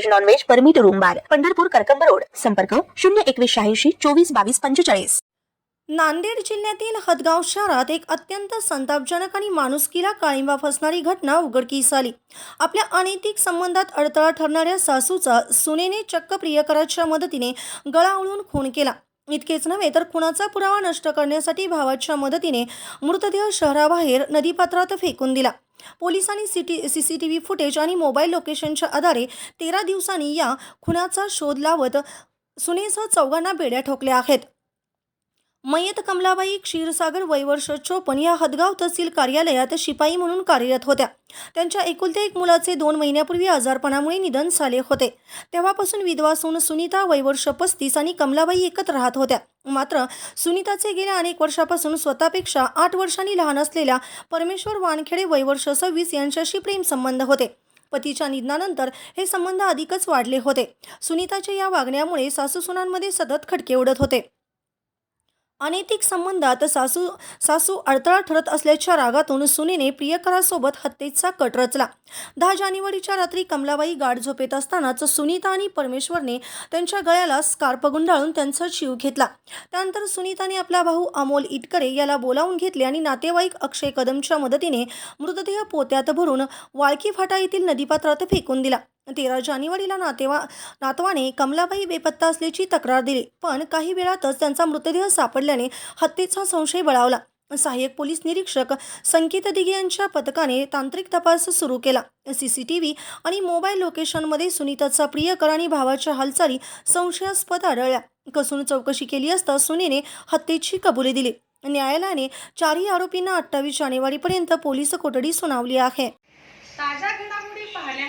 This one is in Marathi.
veg non veg permit room bar Pandharpur Karkamb road. संपर्क शून्य एकवीस शहाऐंशी चोवीस बावीस पंचेचाळीस. नांदेड जिल्ह्यातील हदगाव शहरात एक अत्यंत संतापजनक आणि माणुसकीला काळिंबा फसणारी घटना उघडकीस आली. आपल्या अनैतिक संबंधात अडथळा ठरणाऱ्या सासूचा सुनेने चक्क प्रियकराच्या मदतीने गळा उळून खून केला. इतकेच नव्हे तर खुनाचा पुरावा नष्ट करण्यासाठी भावाच्या मदतीने मृतदेह शहराबाहेर नदीपात्रात फेकून दिला. पोलिसांनी city C C T V footage आणि मोबाईल लोकेशनच्या आधारे तेरा दिवसांनी या खुनाचा शोध लावत सुनेसह चौघांना बेड्या ठोकल्या आहेत. मयत कमलाबाई क्षीरसागर वयवर्ष चोपन या हदगाव तहसील कार्यालयात शिपाई म्हणून कार्यरत होत्या. त्यांच्या एकुलत्या एक मुलाचे दोन महिन्यापूर्वी आजारपणामुळे निधन झाले होते. तेव्हापासून विधवा सून सुनीता वयवर्ष पस्तीस आणि कमलाबाई एकत्र राहत होत्या. मात्र सुनीताचे गेल्या अनेक वर्षापासून स्वतःपेक्षा आठ वर्षांनी लहान असलेल्या परमेश्वर वानखेडे वयवर्ष सव्वीस यांच्याशी प्रेम संबंध होते. पतीच्या निधनानंतर हे संबंध अधिकच वाढले होते. सुनीताच्या या वागण्यामुळे सासूसुनांमध्ये सतत खटके उडत होते. अनैतिक संबंधात सासू सासू अडथळा ठरत असल्याच्या रागातून सुनेने प्रियकरासोबत हत्येचा कट रचला. दहा जानेवारीच्या रात्री कमलाबाई गाढ झोपेत असतानाच सुनीता आणि परमेश्वरने त्यांच्या गळ्याला स्कार्प गुंडाळून त्यांचा जीव घेतला. त्यानंतर सुनीताने आपला भाऊ अमोल इटकरे याला बोलावून घेतले आणि नातेवाईक अक्षय कदमच्या मदतीने मृतदेह पोत्यात भरून वाळकी फाटा येथील नदीपात्रात फेकून दिला. तेरा जानेवारीला नातेवा नातवाने कमलाबाई बेपत्ता असल्याची तक्रार दिली. पण काही वेळातच त्यांचा मृतदेह सापडल्याने हत्येचा संशय बळावला. सहाय्यक पोलीस निरीक्षक संकेत दिघे यांच्या पथकाने तांत्रिक तपास सुरू केला. सी सी टी व्ही आणि मोबाईल लोकेशनमध्ये सुनीताचा प्रियकर आणि भावाच्या हालचाली संशयास्पद आढळल्या. कसून चौकशी केली असता सुनीने हत्येची कबुली दिली. न्यायालयाने चारही आरोपींना अठ्ठावीस जानेवारीपर्यंत पोलीस कोठडी सुनावली आहे.